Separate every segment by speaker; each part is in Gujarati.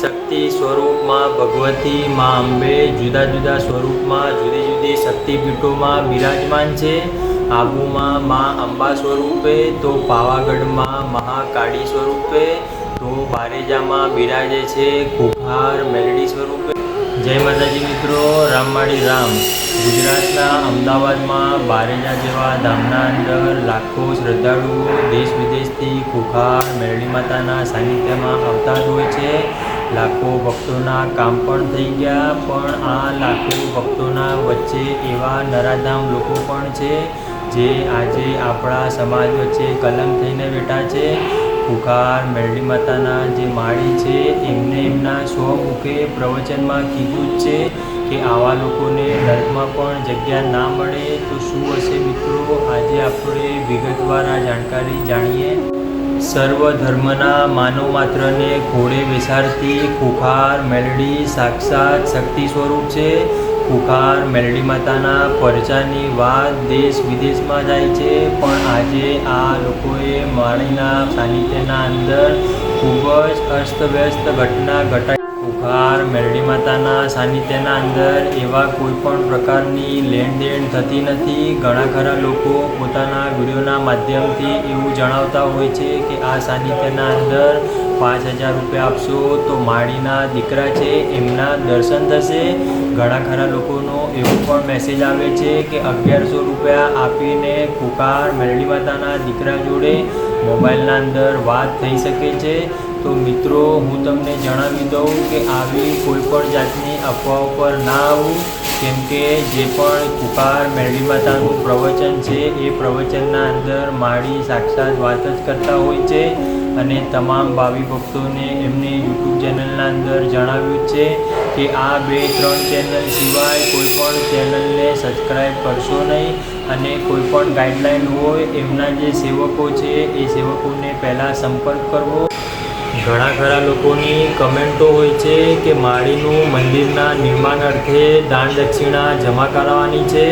Speaker 1: શક્તિ સ્વરૂપમાં ભગવતી મા અંબે જુદા જુદા સ્વરૂપમાં, જુદી જુદી શક્તિપીઠોમાં બિરાજમાન છે. આબુમાં મા અંબા સ્વરૂપે, તો પાવાગઢમાં મહાકાળી સ્વરૂપે, તો બારેજામાં બિરાજે છે કુખાર મેલડી સ્વરૂપે. જય માતાજી મિત્રો રામવાડી રામ. ગુજરાતના અમદાવાદમાં બારેજા જેવા ધામના અંદર લાખો શ્રદ્ધાળુઓ દેશ વિદેશથી કુખાર મેરડી માતાના સાનિધ્યમાં આવતા જ હોય છે. લાખો ભક્તોના કામ પણ થઈ ગયા, પણ આ લાખો ભક્તોના વચ્ચે એવા નરાધામ લોકો પણ છે, જે આજે આપણા સમાજ વચ્ચે કલમ થઈને બેઠા છે. કુકાર મેરડી માતાના જે માળી છે, એમને એમના સ્વમુખે પ્રવચનમાં કીધું છે કે આવા લોકોને નર્કમાં પણ જગ્યા ના મળે, તો શું હશે મિત્રો? આજે આપણે વિગતવાર આ જાણકારી જાણીએ. સર્વ ધર્મના માનવ માત્રને ઘોડે બેસાડતી ખુખાર મેલડી, સાક્ષાત શક્તિ સ્વરૂપ છે. ખુખાર મેલડી માતાના પરચાની વાત દેશ વિદેશમાં જાય છે. પણ આજે આ લોકોએ માળીના સાનિધ્યના અંદર ખૂબ જ અસ્તવ્યસ્ત ઘટના ઘટાડી ખુખાર મેરડી માતાના સાનિધ્યના અંદર એવા કોઈ પણ પ્રકારની લેણ દેણ થતી નથી. ઘણા ખરા લોકો પોતાના વિડીયોના માધ્યમથી એવું જણાવતા હોય છે કે આ સાનિધ્યના અંદર પાંચ હજાર રૂપિયા આપશો તો માળીના દીકરા છે, એમના દર્શન થશે. ઘણા ખરા લોકોનો એવો પણ મેસેજ આવે છે કે અગિયારસો રૂપિયા આપીને કુકાર મેરડી માતાના દીકરા જોડે મોબાઈલના અંદર વાત થઈ શકે છે. તો મિત્રો, હું તમને જણાવી દઉં કે આવી કોઈ પણ જાતની અફવાઓ પર ના આવું. કેમ કે જે પણ કુકાર મેરડી માતાનું પ્રવચન છે, એ પ્રવચનના અંદર માળી સાક્ષાત વાત જ કરતા હોય છે અને તમામ ભાવિ ભક્તોને એમને યુટ્યુબ ચેનલના અંદર જણાવ્યું છે કે આ બે, ત્રણ ચેનલ સિવાય કોઈ પણ ચેનલને સબસ્ક્રાઈબ કરશો નહીં અને કોઈ પણ ગાઈડલાઈન હોય, એમના જે સેવકો છે, એ સેવકોને પહેલાં સંપર્ક કરવો. ઘણા ખરા લોકોની કમેન્ટો હોય છે કે માળીનું મંદિરના નિર્માણ અર્થે દાન દક્ષિણા જમા કરાવવાની છે.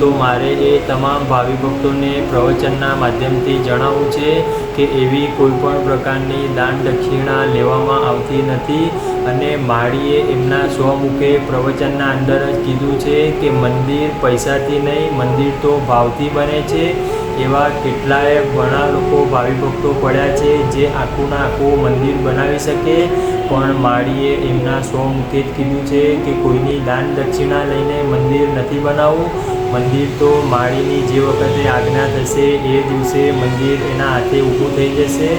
Speaker 1: તો મારે એ તમામ ભાવિ ભક્તોને પ્રવચનના માધ્યમથી જણાવવું છે કે એવી કોઈ પણ પ્રકારની દાન દક્ષિણા લેવામાં આવતી નથી અને માળીએ એમના સ્વમુખે પ્રવચનના અંદર જ કીધું છે કે મંદિર પૈસાથી નહીં, મંદિર તો ભાવથી બને છે. એવા કેટલાય ઘણા લોકો ભાવિ ભક્તો પડ્યા છે જે આખુંના આખું મંદિર બનાવી શકે. પણ માળીએ એમના સ્વમુખે જ કીધું છે કે કોઈની દાન દક્ષિણા લઈને મંદિર નથી બનાવવું. મંદિર તો માળીની જે વખતે આજ્ઞા થશે એ દિવસે મંદિર એના હાથે ઊભું થઈ જશે.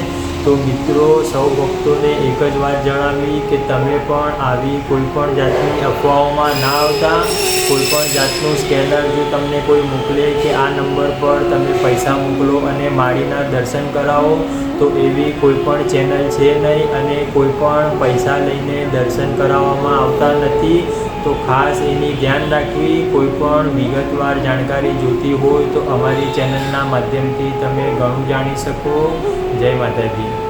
Speaker 1: તો મિત્રો, સૌ ભક્તોને એક જ વાત જણાવી કે તમે પણ આવી કોઈ પણ જાતની અફવાઓમાં ના આવતા. કોઈ પણ જાતનું સ્કેનર જો તમને કોઈ મોકલે કે આ નંબર પર તમે પૈસા મોકલો અને માળીના દર્શન કરાવો, તો એવી કોઈ પણ ચેનલ છે નહીં અને કોઈ પણ પૈસા લઈને દર્શન કરાવવામાં આવતા નથી. તો ખાસ એની ધ્યાન રાખવી. કોઈ પણ વિગતવાર જાણકારી જોતી હોય તો અમારી ચેનલના માધ્યમથી તમે ઘણું જાણી શકો. જય માતાજી.